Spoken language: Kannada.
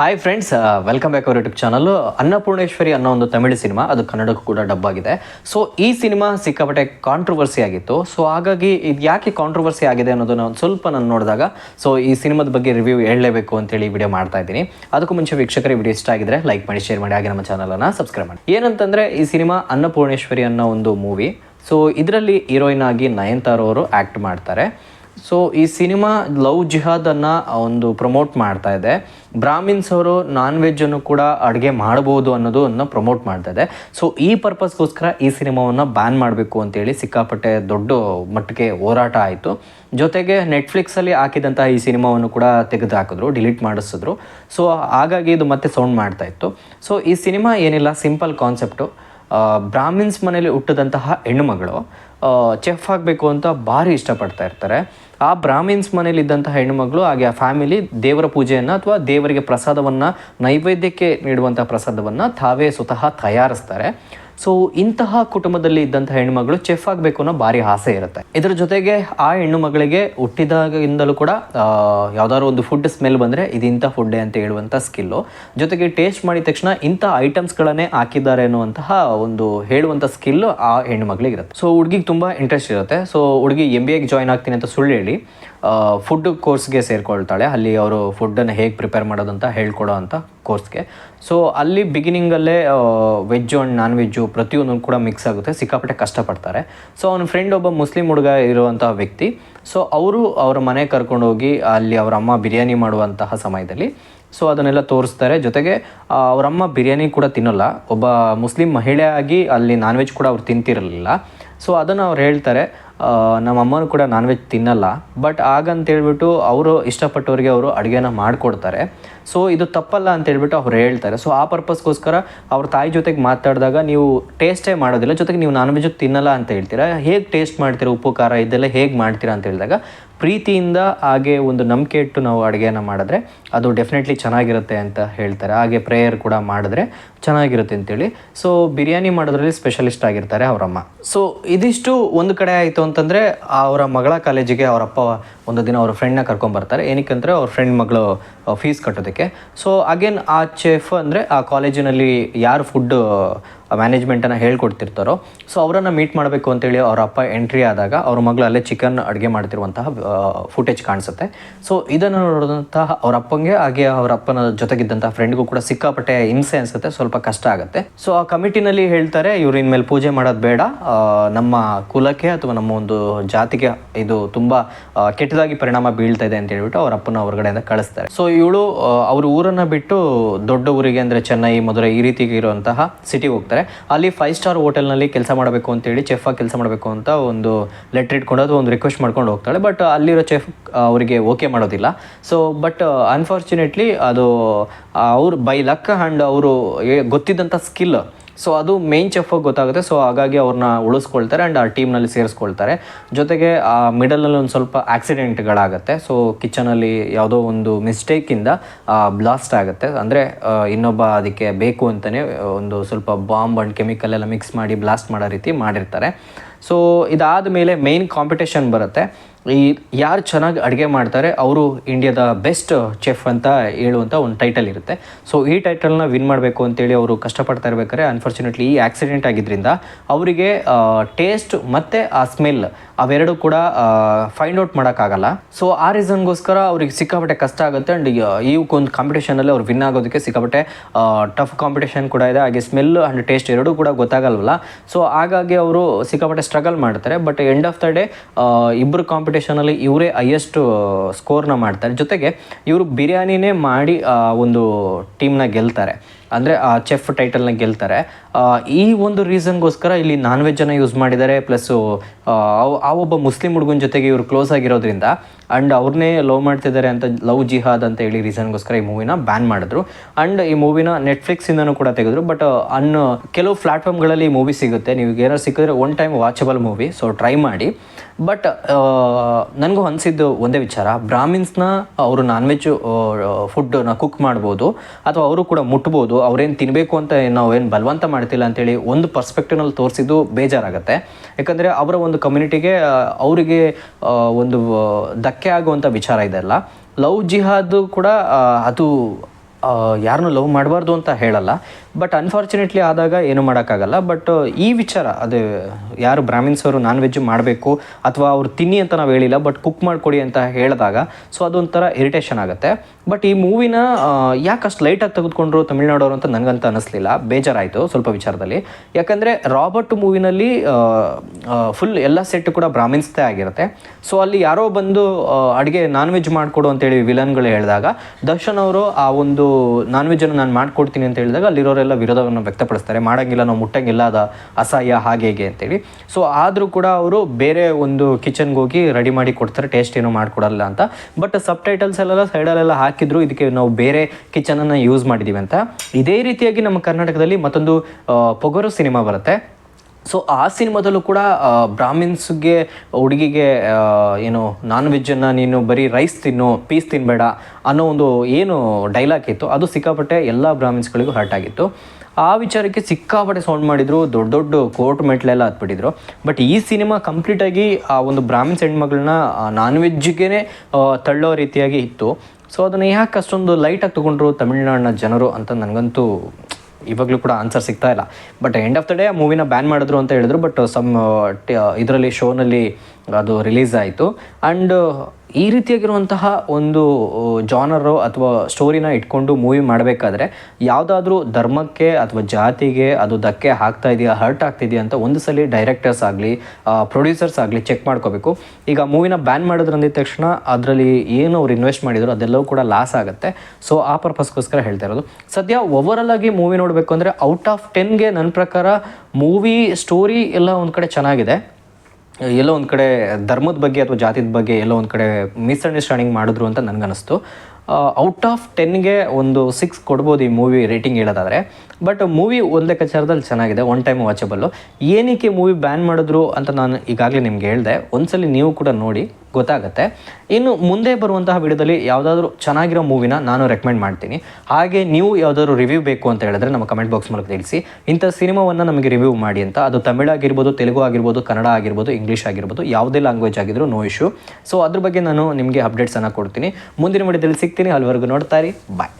Hi friends welcome back our YouTube channel Annapoorneshwari ಅನ್ನೋ ಒಂದು ತಮಿಳು ಸಿನಿಮಾ, ಅದು ಕನ್ನಡಕ್ಕೂ ಕೂಡ ಡಬ್ ಆಗಿದೆ. ಸೊ ಈ ಸಿನಿಮಾ ಸಿಕ್ಕಾಪಟ್ಟೆ ಕಾಂಟ್ರವರ್ಸಿ ಆಗಿತ್ತು. ಸೊ ಹಾಗಾಗಿ ಇದು ಯಾಕೆ ಕಾಂಟ್ರವರ್ಸಿ ಆಗಿದೆ ಅನ್ನೋದನ್ನ ಒಂದು ಸ್ವಲ್ಪ ನಾನು ನೋಡಿದಾಗ ಸೊ ಈ ಸಿನಿಮಾದ ಬಗ್ಗೆ ರಿವ್ಯೂ ಹೇಳಲೇಬೇಕು ಅಂತೇಳಿ ವಿಡಿಯೋ ಮಾಡ್ತಾ ಇದ್ದೀನಿ. ಅದಕ್ಕೂ ಮುಂಚೆ ವೀಕ್ಷಕರಿಗೆ ವಿಡಿಯೋ ಇಷ್ಟ ಆಗಿದ್ರೆ ಲೈಕ್ ಮಾಡಿ ಶೇರ್ ಮಾಡಿ, ಹಾಗೆ ನಮ್ಮ ಚಾನಲನ್ನು ಸಬ್ಸ್ಕ್ರೈಬ್ ಮಾಡಿ. ಏನಂತಂದರೆ, ಈ ಸಿನಿಮಾ ಅನ್ನಪೂರ್ಣೇಶ್ವರಿ ಅನ್ನೋ ಒಂದು ಮೂವಿ ಸೊ ಇದರಲ್ಲಿ ಹೀರೋಯಿನ್ ಆಗಿ ನಯನ್ತಾರ್ ಅವರು ಆ್ಯಕ್ಟ್ ಮಾಡ್ತಾರೆ. ಸೊ ಈ ಸಿನಿಮಾ ಲವ್ ಜಿಹಾದನ್ನು ಒಂದು ಪ್ರಮೋಟ್ ಮಾಡ್ತಾ ಇದೆ. ಬ್ರಾಹ್ಮಿನ್ಸ್ ಅವರು ನಾನ್ ವೆಜ್ಜನ್ನು ಕೂಡ ಅಡುಗೆ ಮಾಡ್ಬೋದು ಅನ್ನೋದನ್ನು ಪ್ರಮೋಟ್ ಮಾಡ್ತಾ ಇದೆ. ಸೊ ಈ ಪರ್ಪಸ್ಗೋಸ್ಕರ ಈ ಸಿನಿಮಾವನ್ನು ಬ್ಯಾನ್ ಮಾಡಬೇಕು ಅಂತೇಳಿ ಸಿಕ್ಕಾಪಟ್ಟೆ ದೊಡ್ಡ ಮಟ್ಟಿಗೆ ಹೋರಾಟ ಆಯಿತು. ಜೊತೆಗೆ ನೆಟ್ಫ್ಲಿಕ್ಸಲ್ಲಿ ಹಾಕಿದಂತಹ ಈ ಸಿನಿಮಾವನ್ನು ಕೂಡ ತೆಗೆದು ಹಾಕಿದ್ರು ಡಿಲೀಟ್ ಮಾಡಿಸಿದ್ರು. ಸೊ ಹಾಗಾಗಿ ಇದು ಮತ್ತೆ ಸೌಂಡ್ ಮಾಡ್ತಾ ಇತ್ತು. ಸೊ ಈ ಸಿನಿಮಾ ಏನಿಲ್ಲ ಸಿಂಪಲ್ ಕಾನ್ಸೆಪ್ಟು ಬ್ರಾಹ್ಮಿನ್ಸ್ ಮನೇಲಿ ಹುಟ್ಟಿದಂತಹ ಹೆಣ್ಣುಮಗಳು ಚೆಫ್ ಆಗಬೇಕು ಅಂತ ಭಾರಿ ಇಷ್ಟಪಡ್ತಾ ಇರ್ತಾರೆ. ಆ ಬ್ರಾಹ್ಮಿನ್ಸ್ ಮನೇಲಿ ಇದ್ದಂತಹ ಹೆಣ್ಣುಮಗಳು, ಹಾಗೆ ಆ ಫ್ಯಾಮಿಲಿ ದೇವರ ಪೂಜೆಯನ್ನು ಅಥವಾ ದೇವರಿಗೆ ಪ್ರಸಾದವನ್ನು ನೈವೇದ್ಯಕ್ಕೆ ನೀಡುವಂಥ ಪ್ರಸಾದವನ್ನು ತಾವೇ ಸ್ವತಃ ತಯಾರಿಸ್ತಾರೆ. ಸೊ ಇಂತಹ ಕುಟುಂಬದಲ್ಲಿ ಇದ್ದಂಥ ಹೆಣ್ಣುಮಗಳು ಚೆಫ್ ಆಗಬೇಕು ಅನ್ನೋ ಭಾರಿ ಆಸೆ ಇರುತ್ತೆ. ಇದರ ಜೊತೆಗೆ ಆ ಹೆಣ್ಣು ಮಗಳಿಗೆ ಹುಟ್ಟಿದಾಗಿಂದಲೂ ಕೂಡ ಯಾವ್ದಾದ್ರು ಒಂದು ಫುಡ್ ಸ್ಮೆಲ್ ಬಂದರೆ ಇದು ಇಂಥ ಫುಡ್ಡೇ ಅಂತ ಹೇಳುವಂಥ ಸ್ಕಿಲ್ಲು ಜೊತೆಗೆ ಟೇಸ್ಟ್ ಮಾಡಿದ ತಕ್ಷಣ ಇಂಥ ಐಟಮ್ಸ್ಗಳನ್ನೇ ಹಾಕಿದ್ದಾರೆ ಅನ್ನುವಂತಹ ಒಂದು ಹೇಳುವಂಥ ಸ್ಕಿಲ್ ಆ ಹೆಣ್ಣು ಮಗಳಿಗೆ ಇರುತ್ತೆ. ಸೊ ಹುಡುಗಿಗೆ ತುಂಬ ಇಂಟ್ರೆಸ್ಟ್ ಇರುತ್ತೆ. ಸೊ ಹುಡುಗಿ ಎಂ ಬಿ ಎಗೆ ಜಾಯ್ನ್ ಆಗ್ತೀನಿ ಅಂತ ಸುಳ್ಳು ಹೇಳಿ ಫುಡ್ ಕೋರ್ಸ್ಗೆ ಸೇರ್ಕೊಳ್ತಾಳೆ. ಅಲ್ಲಿ ಅವರು ಫುಡ್ಡನ್ನು ಹೇಗೆ ಪ್ರಿಪೇರ್ ಮಾಡೋದಂತ ಅಂತ ಹೇಳ್ಕೊಡೋ ಅಂಥ ಕೋರ್ಸ್ಗೆ ಸೊ ಅಲ್ಲಿ ಬಿಗಿನಿಂಗಲ್ಲೇ ವೆಜ್ಜು ಆ್ಯಂಡ್ ನಾನ್ ವೆಜ್ಜು ಪ್ರತಿಯೊಂದು ಕೂಡ ಮಿಕ್ಸ್ ಆಗುತ್ತೆ. ಸಿಕ್ಕಾಪಟ್ಟೆ ಕಷ್ಟಪಡ್ತಾರೆ. ಸೊ ಅವನ ಫ್ರೆಂಡ್ ಒಬ್ಬ ಮುಸ್ಲಿಂ ಹುಡುಗ ಇರುವಂತಹ ವ್ಯಕ್ತಿ. ಸೊ ಅವರು ಅವರ ಮನೆ ಕರ್ಕೊಂಡೋಗಿ ಅಲ್ಲಿ ಅವರ ಅಮ್ಮ ಬಿರಿಯಾನಿ ಮಾಡುವಂತಹ ಸಮಯದಲ್ಲಿ. ಸೊ ಅದನ್ನೆಲ್ಲ ತೋರಿಸ್ತಾರೆ. ಜೊತೆಗೆ ಅವರಮ್ಮ ಬಿರಿಯಾನಿ ಕೂಡ ತಿನ್ನಲ್ಲ. ಒಬ್ಬ ಮುಸ್ಲಿಂ ಮಹಿಳೆಯಾಗಿ ಅಲ್ಲಿ ನಾನ್ ವೆಜ್ ಕೂಡ ಅವ್ರು ತಿಂತಿರಲಿಲ್ಲ. ಸೊ ಅದನ್ನು ಅವ್ರು ಹೇಳ್ತಾರೆ. ನಮ್ಮ ಅಮ್ಮನೂ ಕೂಡ ನಾನ್ ವೆಜ್ ತಿನ್ನಲ್ಲ. ಬಟ್ ಆಗಂತೇಳ್ಬಿಟ್ಟು ಅವರು ಇಷ್ಟಪಟ್ಟವರಿಗೆ ಅವರು ಅಡುಗೆನ ಮಾಡಿಕೊಡ್ತಾರೆ. ಸೊ ಇದು ತಪ್ಪಲ್ಲ ಅಂತ ಹೇಳ್ಬಿಟ್ಟು ಅವ್ರು ಹೇಳ್ತಾರೆ. ಸೊ ಆ ಪರ್ಪಸ್ಗೋಸ್ಕರ ಅವ್ರ ತಾಯಿ ಜೊತೆಗೆ ಮಾತಾಡಿದಾಗ ನೀವು ಟೇಸ್ಟೇ ಮಾಡೋದಿಲ್ಲ. ಜೊತೆಗೆ ನೀವು ನಾನ್ ವೆಜ್ ತಿನ್ನಲ್ಲ ಅಂತ ಹೇಳ್ತೀರಾ? ಹೇಗೆ ಟೇಸ್ಟ್ ಮಾಡ್ತೀರಾ? ಉಪ್ಪು, ಖಾರ, ಇದೆಲ್ಲ ಹೇಗೆ ಮಾಡ್ತೀರಾ ಅಂತ ಹೇಳಿದಾಗ ಪ್ರೀತಿಯಿಂದ ಹಾಗೆ ಒಂದು ನಂಬಿಕೆ ಇಟ್ಟು ನಾವು ಅಡುಗೆಯನ್ನು ಮಾಡಿದ್ರೆ ಅದು ಡೆಫಿನೆಟ್ಲಿ ಚೆನ್ನಾಗಿರುತ್ತೆ ಅಂತ ಹೇಳ್ತಾರೆ. ಹಾಗೆ ಪ್ರೇಯರ್ ಕೂಡ ಮಾಡಿದ್ರೆ ಚೆನ್ನಾಗಿರುತ್ತೆ ಅಂತೇಳಿ. ಸೊ ಬಿರಿಯಾನಿ ಮಾಡೋದ್ರಲ್ಲಿ ಸ್ಪೆಷಲಿಸ್ಟ್ ಆಗಿರ್ತಾರೆ ಅವರಮ್ಮ. ಸೊ ಇದಿಷ್ಟು ಒಂದು ಕಡೆ ಆಯಿತು ಅಂತಂದರೆ ಅವರ ಮಗಳ ಕಾಲೇಜಿಗೆ ಅವರಪ್ಪ ಒಂದು ದಿನ ಅವ್ರ ಫ್ರೆಂಡ್ನ ಕರ್ಕೊಂಬರ್ತಾರೆ ಏನಕ್ಕಂದರೆ ಅವ್ರ ಫ್ರೆಂಡ್ ಮಗಳು ಫೀಸ್ ಕಟ್ಟೋದಕ್ಕೆ. ಸೊ ಅಗೇನ್ ಆ ಚೆಫ್ ಅಂದರೆ ಆ ಕಾಲೇಜಿನಲ್ಲಿ ಯಾರು ಫುಡ್ ಮ್ಯಾನೇಜ್ಮೆಂಟನ್ನು ಹೇಳ್ಕೊಡ್ತಿರ್ತಾರೋ ಸೊ ಅವರನ್ನು ಮೀಟ್ ಮಾಡಬೇಕು ಅಂತೇಳಿ ಅವರ ಅಪ್ಪ ಎಂಟ್ರಿ ಆದಾಗ ಅವ್ರ ಮಗಳು ಅಲ್ಲೇ ಚಿಕನ್ ಅಡುಗೆ ಮಾಡ್ತಿರುವಂತಹ ಫುಟೇಜ್ ಕಾಣಿಸುತ್ತೆ. ಸೊ ಇದನ್ನು ನೋಡಿದಂತಹ ಅವ್ರ ಅಪ್ಪಂಗೆ, ಹಾಗೆ ಅವರ ಅಪ್ಪನ ಜೊತೆಗಿದ್ದಂತಹ ಫ್ರೆಂಡ್ಗೂ ಕೂಡ ಸಿಕ್ಕಾಪಟ್ಟೆ ಹಿಂಸೆ ಅನಿಸುತ್ತೆ, ಸ್ವಲ್ಪ ಕಷ್ಟ ಆಗುತ್ತೆ. ಸೊ ಆ ಕಮಿಟಿನಲ್ಲಿ ಹೇಳ್ತಾರೆ, ಇವ್ರು ಇನ್ಮೇಲೆ ಪೂಜೆ ಮಾಡೋದು ಬೇಡ ನಮ್ಮ ಕುಲಕ್ಕೆ ಅಥವಾ ನಮ್ಮ ಒಂದು ಜಾತಿಗೆ ಇದು ತುಂಬ ಕೆಟ್ಟದಾಗಿ ಪರಿಣಾಮ ಬೀಳ್ತಾ ಇದೆ ಅಂತ ಹೇಳ್ಬಿಟ್ಟು ಅವ್ರ ಅಪ್ಪನ ಹೊರಗಡೆಯಿಂದ ಕಳಿಸ್ತಾರೆ. ಸೊ ಇವಳು ಅವ್ರ ಊರನ್ನು ಬಿಟ್ಟು ದೊಡ್ಡ ಊರಿಗೆ ಅಂದರೆ ಚೆನ್ನೈ, ಮಧುರೈ ಈ ರೀತಿ ಇರುವಂತಹ ಸಿಟಿಗೆ ಹೋಗ್ತಾರೆ. ಅಲ್ಲಿ ಫೈವ್ ಸ್ಟಾರ್ ಹೋಟೆಲ್ನಲ್ಲಿ ಕೆಲಸ ಮಾಡಬೇಕು ಅಂತೇಳಿ ಚೆಫ್ ಆಗಿ ಕೆಲಸ ಮಾಡಬೇಕು ಅಂತ ಒಂದು ಲೆಟ್ರ್ ಇಟ್ಕೊಂಡು ಅದು ಒಂದು ರಿಕ್ವೆಸ್ಟ್ ಮಾಡ್ಕೊಂಡು ಹೋಗ್ತಾಳೆ. ಬಟ್ ಅಲ್ಲಿರೋ ಚೆಫ್ ಅವರಿಗೆ ಓಕೆ ಮಾಡೋದಿಲ್ಲ. ಸೊ ಬಟ್ ಅನ್ಫಾರ್ಚುನೇಟ್ಲಿ ಅದು ಅವ್ರು ಬೈ ಲಕ್ ಆ್ಯಂಡ್ ಅವರು ಗೊತ್ತಿದ್ದಂಥ ಸ್ಕಿಲ್ ಸೊ ಅದು ಮೇನ್ ಚೆಫಾಗಿ ಗೊತ್ತಾಗುತ್ತೆ. ಸೊ ಹಾಗಾಗಿ ಅವ್ರನ್ನ ಉಳಿಸ್ಕೊಳ್ತಾರೆ ಆ್ಯಂಡ್ ಆ ಟೀಮ್ನಲ್ಲಿ ಸೇರಿಸ್ಕೊಳ್ತಾರೆ. ಜೊತೆಗೆ, ಆ ಮಿಡಲಲ್ಲಿ ಒಂದು ಸ್ವಲ್ಪ ಆಕ್ಸಿಡೆಂಟ್ಗಳಾಗುತ್ತೆ ಸೊ ಕಿಚನಲ್ಲಿ ಯಾವುದೋ ಒಂದು ಮಿಸ್ಟೇಕಿಂದ ಬ್ಲಾಸ್ಟ್ ಆಗುತ್ತೆ. ಅಂದರೆ ಇನ್ನೊಬ್ಬ ಅದಕ್ಕೆ ಬೇಕು ಅಂತಲೇ ಒಂದು ಸ್ವಲ್ಪ ಬಾಂಬ್ ಆ್ಯಂಡ್ ಕೆಮಿಕಲ್ ಎಲ್ಲ ಮಿಕ್ಸ್ ಮಾಡಿ ಬ್ಲಾಸ್ಟ್ ಮಾಡೋ ರೀತಿ ಮಾಡಿರ್ತಾರೆ. ಸೊ ಇದಾದ ಮೇಲೆ ಮೇನ್ ಕಾಂಪಿಟೇಷನ್ ಬರುತ್ತೆ. ಈ ಯಾರು ಚೆನ್ನಾಗಿ ಅಡುಗೆ ಮಾಡ್ತಾರೆ ಅವರು ಇಂಡಿಯಾದ ಬೆಸ್ಟ್ ಚೆಫ್ ಅಂತ ಹೇಳುವಂಥ ಒಂದು ಟೈಟಲ್ ಇರುತ್ತೆ. ಸೊ ಈ ಟೈಟಲ್ನ ವಿನ್ ಮಾಡಬೇಕು ಅಂತೇಳಿ ಅವರು ಕಷ್ಟಪಡ್ತಾ ಇರ್ಬೇಕಾದ್ರೆ ಅನ್ಫಾರ್ಚುನೇಟ್ಲಿ ಈ ಆಕ್ಸಿಡೆಂಟ್ ಆಗಿದ್ದರಿಂದ ಅವರಿಗೆ ಟೇಸ್ಟ್ ಮತ್ತು ಆ ಸ್ಮೆಲ್ ಅವೆರಡು ಕೂಡ ಫೈಂಡ್ ಔಟ್ ಮಾಡೋಕ್ಕಾಗಲ್ಲ. ಸೊ ಆ ರೀಸನ್ಗೋಸ್ಕರ ಅವ್ರಿಗೆ ಸಿಕ್ಕಾಪಟ್ಟೆ ಕಷ್ಟ ಆಗುತ್ತೆ ಆ್ಯಂಡ್ ಇವಕ್ಕೊಂದು ಕಾಂಪಿಟೇಷನಲ್ಲಿ ಅವ್ರು ವಿನ್ ಆಗೋದಕ್ಕೆ ಸಿಕ್ಕಾಪಟ್ಟೆ ಟಫ್ ಕಾಂಪಿಟೇಷನ್ ಕೂಡ ಇದೆ. ಹಾಗೆ ಸ್ಮೆಲ್ ಆ್ಯಂಡ್ ಟೇಸ್ಟ್ ಎರಡೂ ಕೂಡ ಗೊತ್ತಾಗಲ್ವಲ್ಲ. ಸೊ ಹಾಗಾಗಿ ಅವರು ಸಿಕ್ಕಾಪಟ್ಟೆ ಸ್ಟ್ರಗಲ್ ಮಾಡ್ತಾರೆ. But end of the day ಇಬ್ಬರು ಕಾಂಪಿಟೇಷನಲ್ಲಿ ಇವರೇ ಹೈಯೆಸ್ಟ್ ಸ್ಕೋರ್ನ ಮಾಡ್ತಾರೆ. ಜೊತೆಗೆ ಇವರು ಬಿರಿಯಾನಿನೇ ಮಾಡಿ ಒಂದು ಟೀಮ್ನ ಗೆಲ್ತಾರೆ. ಅಂದರೆ ಚೆಫ್ ಟೈಟಲ್ನ ಗೆಲ್ತಾರೆ. ಈ ಒಂದು ರೀಸನ್ಗೋಸ್ಕರ ಇಲ್ಲಿ ನಾನ್ ವೆಜ್ಜನ್ನು ಯೂಸ್ ಮಾಡಿದ್ದಾರೆ ಪ್ಲಸ್ಸು ಆ ಒಬ್ಬ ಮುಸ್ಲಿಂ ಹುಡುಗನ ಜೊತೆಗೆ ಇವರು ಕ್ಲೋಸ್ ಆಗಿರೋದ್ರಿಂದ ಆ್ಯಂಡ್ ಅವ್ರನ್ನೇ ಲವ್ ಮಾಡ್ತಿದ್ದಾರೆ ಅಂತ, ಲವ್ ಜಿಹಾದ್ ಅಂತ ಹೇಳಿ ರೀಸನ್ಗೋಸ್ಕರ ಈ ಮೂವಿನ ಬ್ಯಾನ್ ಮಾಡಿದ್ರು. ಆ್ಯಂಡ್ ಈ ಮೂವಿನ ನೆಟ್ಫ್ಲಿಕ್ಸಿಂದನೂ ಕೂಡ ತೆಗೆದ್ರು ಬಟ್ ಅನ್, ಕೆಲವು ಪ್ಲಾಟ್ಫಾರ್ಮ್ಗಳಲ್ಲಿ ಈ ಮೂವಿ ಸಿಗುತ್ತೆ. ನೀವು ಏನಾದ್ರು ಸಿಕ್ಕಿದ್ರೆ one time watchable movie so try ಮಾಡಿ. ಬಟ್ ನನಗೂ ಅನಿಸಿದ್ದು ಒಂದೇ ವಿಚಾರ. ಬ್ರಾಹ್ಮಿನ್ಸ್ನ ಅವರು ನಾನ್ ವೆಜ್ ಫುಡ್ಡನ್ನ ಕುಕ್ ಮಾಡ್ಬೋದು, ಅಥವಾ ಅವರು ಕೂಡ ಮುಟ್ಬೋದು ಅವ್ರೇನು ತಿನ್ನಬೇಕು ಅಂತ ನಾವೇನು ಬಲವಂತ ಮಾಡ್ತಿಲ್ಲ ಅಂತೇಳಿ ಒಂದು ಪರ್ಸ್ಪೆಕ್ಟಿವ್ನಲ್ಲಿ ತೋರಿಸಿದ್ದು ಬೇಜಾರಾಗುತ್ತೆ. ಯಾಕಂದರೆ ಅವರ ಒಂದು ಕಮ್ಯುನಿಟಿಗೆ ಅವರಿಗೆ ಒಂದು ಧಕ್ಕೆ ಆಗುವಂಥ ವಿಚಾರ ಇದೆಲ್ಲ ಲವ್ ಜಿಹಾದ್ ಕೂಡ ಅದು ಯಾರನ್ನೂ ಲವ್ ಮಾಡಬಾರ್ದು ಅಂತ ಹೇಳಲ್ಲ. ಬಟ್ ಅನ್ಫಾರ್ಚುನೇಟ್ಲಿ ಆದಾಗ ಏನು ಮಾಡೋಕ್ಕಾಗಲ್ಲ. ಬಟ್ ಈ ವಿಚಾರ, ಅದು ಯಾರು ಬ್ರಾಹ್ಮಿನ್ಸ್ ಅವರು ನಾನ್ ವೆಜ್ ಮಾಡಬೇಕು ಅಥವಾ ಅವ್ರು ತಿನ್ನಿ ಅಂತ ನಾವು ಹೇಳಿಲ್ಲ ಬಟ್ ಕುಕ್ ಮಾಡಿಕೊಡಿ ಅಂತ ಹೇಳಿದಾಗ ಸೊ ಅದೊಂಥರ ಇರಿಟೇಷನ್ ಆಗುತ್ತೆ. ಬಟ್ ಈ ಮೂವಿನ ಯಾಕೆ ಅಷ್ಟು ಲೈಟಾಗಿ ತೆಗೆದುಕೊಂಡ್ರು ತಮಿಳ್ನಾಡೋರು ಅಂತ ನನಗಂತ ಅನಿಸ್ಲಿಲ್ಲ. ಬೇಜಾರಾಯಿತು ಸ್ವಲ್ಪ ವಿಚಾರದಲ್ಲಿ. ಯಾಕಂದರೆ ರಾಬರ್ಟ್ ಮೂವಿನಲ್ಲಿ ಫುಲ್ ಎಲ್ಲ ಸೆಟ್ ಕೂಡ ಬ್ರಾಹ್ಮಿನ್ಸ್ದೇ ಆಗಿರುತ್ತೆ. ಸೊ ಅಲ್ಲಿ ಯಾರೋ ಬಂದು ಅಡುಗೆ ನಾನ್ ವೆಜ್ ಮಾಡಿಕೊಡು ಅಂತೇಳಿ ವಿಲನ್ಗಳು ಹೇಳಿದಾಗ, ದರ್ಶನ್ ಅವರು ಆ ಒಂದು ನಾನ್ ವೆಜ್ಜನ್ನು ನಾನು ಮಾಡ್ಕೊಡ್ತೀನಿ ಅಂತ ಹೇಳಿದಾಗ ಅಲ್ಲಿರೋರೆಲ್ಲ ವಿರೋಧವನ್ನು ವ್ಯಕ್ತಪಡಿಸ್ತಾರೆ. ಮಾಡಂಗಿಲ್ಲ, ನಾವು ಮುಟ್ಟಂಗಿಲ್ಲ, ಅದ ಅಸಹ್ಯ, ಹಾಗೆ, ಹೇಗೆ ಅಂತೇಳಿ. ಸೊ ಆದರೂ ಕೂಡ ಅವರು ಬೇರೆ ಒಂದು ಕಿಚನ್ಗೆ ಹೋಗಿ ರೆಡಿ ಮಾಡಿ ಕೊಡ್ತಾರೆ ಟೇಸ್ಟ್ ಏನೂ ಮಾಡಿಕೊಡಲ್ಲ ಅಂತ. ಬಟ್ ಸಬ್ ಟೈಟಲ್ಸ್ ಎಲ್ಲ ಸೈಡಲ್ಲೆಲ್ಲ ಹಾಕಿದ್ರು, ಇದಕ್ಕೆ ನಾವು ಬೇರೆ ಕಿಚನನ್ನು ಯೂಸ್ ಮಾಡಿದ್ದೀವಿ ಅಂತ. ಇದೇ ರೀತಿಯಾಗಿ ನಮ್ಮ ಕರ್ನಾಟಕದಲ್ಲಿ ಮತ್ತೊಂದು ಪೊಗರು ಸಿನಿಮಾ ಬರುತ್ತೆ. ಸೊ ಆ ಸಿನಿಮಾದಲ್ಲೂ ಕೂಡ ಬ್ರಾಹ್ಮಿನ್ಸ್ಗೆ, ಹುಡುಗಿಗೆ ಏನು ನಾನ್ ವೆಜ್ಜನ್ನು ನೀನು ಬರೀ ರೈಸ್ ತಿನ್ನು ಪೀಸ್ ತಿನ್ನಬೇಡ ಅನ್ನೋ ಒಂದು ಏನು ಡೈಲಾಗ್ ಇತ್ತು, ಅದು ಸಿಕ್ಕಾಪಟ್ಟೆ ಎಲ್ಲ ಬ್ರಾಹ್ಮಿನ್ಸ್ಗಳಿಗೂ ಹರ್ಟ್ ಆಗಿತ್ತು. ಆ ವಿಚಾರಕ್ಕೆ ಸಿಕ್ಕಾಪಟ್ಟೆ ಸೌಂಡ್ ಮಾಡಿದ್ರು, ದೊಡ್ಡ ದೊಡ್ಡ ಕೋರ್ಟ್ ಮೆಟ್ಲೆಲ್ಲ ಹತ್ಬಿಟ್ಟಿದ್ರು. ಬಟ್ ಈ ಸಿನಿಮಾ ಕಂಪ್ಲೀಟಾಗಿ ಆ ಒಂದು ಬ್ರಾಹ್ಮಿನ್ಸ್ ಹೆಣ್ಮಗಳನ್ನ ನಾನ್ ವೆಜ್ಜಿಗೆ ತಳ್ಳೋ ರೀತಿಯಾಗಿ ಇತ್ತು. ಸೊ ಅದನ್ನು ಯಾಕೆ ಅಷ್ಟೊಂದು ಲೈಟಾಗಿ ತೊಗೊಂಡ್ರು ತಮಿಳುನಾಡಿನ ಜನರು ಅಂತ ನನಗಂತೂ ಇವಾಗಲೂ ಕೂಡ ಆನ್ಸರ್ ಸಿಗ್ತಾ ಇಲ್ಲ. But end of the day ಆ ಮೂವಿನ ಬ್ಯಾನ್ ಮಾಡಿದ್ರು ಅಂತ ಹೇಳಿದ್ರು ಬಟ್ ಸಮ್ ಇದರಲ್ಲಿ ಶೋನಲ್ಲಿ ಅದು ರಿಲೀಸ್ ಆಯಿತು. ಆ್ಯಂಡ್ ಈ ರೀತಿಯಾಗಿರುವಂತಹ ಒಂದು ಜಾನರು ಅಥವಾ ಸ್ಟೋರಿನ ಇಟ್ಕೊಂಡು ಮೂವಿ ಮಾಡಬೇಕಾದ್ರೆ ಯಾವುದಾದ್ರೂ ಧರ್ಮಕ್ಕೆ ಅಥವಾ ಜಾತಿಗೆ ಅದು ಧಕ್ಕೆ ಹಾಕ್ತಾ ಇದೆಯಾ ಹರ್ಟ್ ಆಗ್ತಿದೆಯಾ ಅಂತ ಒಂದು ಸಲ ಡೈರೆಕ್ಟರ್ಸ್ ಆಗಲಿ ಪ್ರೊಡ್ಯೂಸರ್ಸ್ ಆಗಲಿ ಚೆಕ್ ಮಾಡ್ಕೋಬೇಕು. ಈಗ ಮೂವಿನ ಬ್ಯಾನ್ ಮಾಡಿದ್ರಂದಿದ ತಕ್ಷಣ ಅದರಲ್ಲಿ ಏನು ಅವ್ರು ಇನ್ವೆಸ್ಟ್ ಮಾಡಿದ್ರು ಅದೆಲ್ಲವೂ ಕೂಡ ಲಾಸ್ ಆಗುತ್ತೆ. ಸೊ ಆ ಪರ್ಪಸ್ಗೋಸ್ಕರ ಹೇಳ್ತಾ ಇರೋದು. ಸದ್ಯ ಓವರಲ್ ಆಗಿ ಮೂವಿ ನೋಡಬೇಕು ಅಂದರೆ ಔಟ್ ಆಫ್ ಟೆನ್ಗೆ ನನ್ನ ಪ್ರಕಾರ ಮೂವಿ ಸ್ಟೋರಿ ಎಲ್ಲ ಒಂದು ಕಡೆ ಚೆನ್ನಾಗಿದೆ. ಎಲ್ಲೋ ಒಂದು ಕಡೆ ಧರ್ಮದ ಬಗ್ಗೆ ಅಥವಾ ಜಾತಿದ ಬಗ್ಗೆ ಎಲ್ಲೋ ಒಂದು ಕಡೆ ಮಿಸ್ಅಂಡರ್ಸ್ಟ್ಯಾಂಡಿಂಗ್ ಮಾಡಿದ್ರು ಅಂತ ನನಗನ್ನಿಸ್ತು. ಔಟ್ ಆಫ್ ಟೆನ್ಗೆ ಒಂದು ಸಿಕ್ಸ್ ಕೊಡ್ಬೋದು ಈ ಮೂವಿ ರೇಟಿಂಗ್ ಹೇಳೋದಾದರೆ. ಬಟ್ ಮೂವಿ ಒಂದು ಲೆಕ್ಕಾಚಾರದಲ್ಲಿ ಚೆನ್ನಾಗಿದೆ ಒನ್ ಟೈಮ್ ವಾಚಬಲ್ಲು ಏನಕ್ಕೆ ಮೂವಿ ಬ್ಯಾನ್ ಮಾಡಿದ್ರು ಅಂತ ನಾನು ಈಗಾಗಲೇ ನಿಮ್ಗೆ ಹೇಳಿದೆ, ಒಂದ್ಸಲಿ ನೀವು ಕೂಡ ನೋಡಿ ಗೊತ್ತಾಗುತ್ತೆ. ಇನ್ನು ಮುಂದೆ ಬರುವಂತಹ ವಿಡಿಯೋದಲ್ಲಿ ಯಾವುದಾದ್ರೂ ಚೆನ್ನಾಗಿರೋ ಮೂವಿನ ನಾನು ರೆಕಮೆಂಡ್ ಮಾಡ್ತೀನಿ. ಹಾಗೆ ನೀವು ಯಾವುದಾದ್ರು ರಿವ್ಯೂ ಬೇಕು ಅಂತ ಹೇಳಿದ್ರೆ ನಮ್ಮ ಕಮೆಂಟ್ ಬಾಕ್ಸ್ ಮೂಲಕ ತಿಳಿಸಿ. ಇಂಥ ಸಿನಿಮಾವನ್ನು ನಮಗೆ ರಿವ್ಯೂ ಮಾಡಿ ಅಂತ. ಅದು ತಮಿಳ್ ಆಗಿರ್ಬೋದು, ತೆಲುಗು ಆಗಿರ್ಬೋದು, ಕನ್ನಡ ಆಗಿರ್ಬೋದು ಇಂಗ್ಲೀಷ್ ಆಗಿರ್ಬೋದು, ಯಾವುದೇ ಲ್ಯಾಂಗ್ವೇಜ್ ಆಗಿದ್ರು ನೋ ಇಶ್ಯೂ ಸೊ ಅದ್ರ ಬಗ್ಗೆ ನಾನು ನಿಮಗೆ ಅಪ್ಡೇಟ್ಸನ್ನು ಕೊಡ್ತೀನಿ. ಮುಂದಿನ ವಿಡಿಯೋದಲ್ಲಿ ಸಿಗ್ತೀನಿ. ಅಲ್ಲಿವರೆಗೂ ನೋಡ್ತಾ ಇರಿ. ಬಾಯ್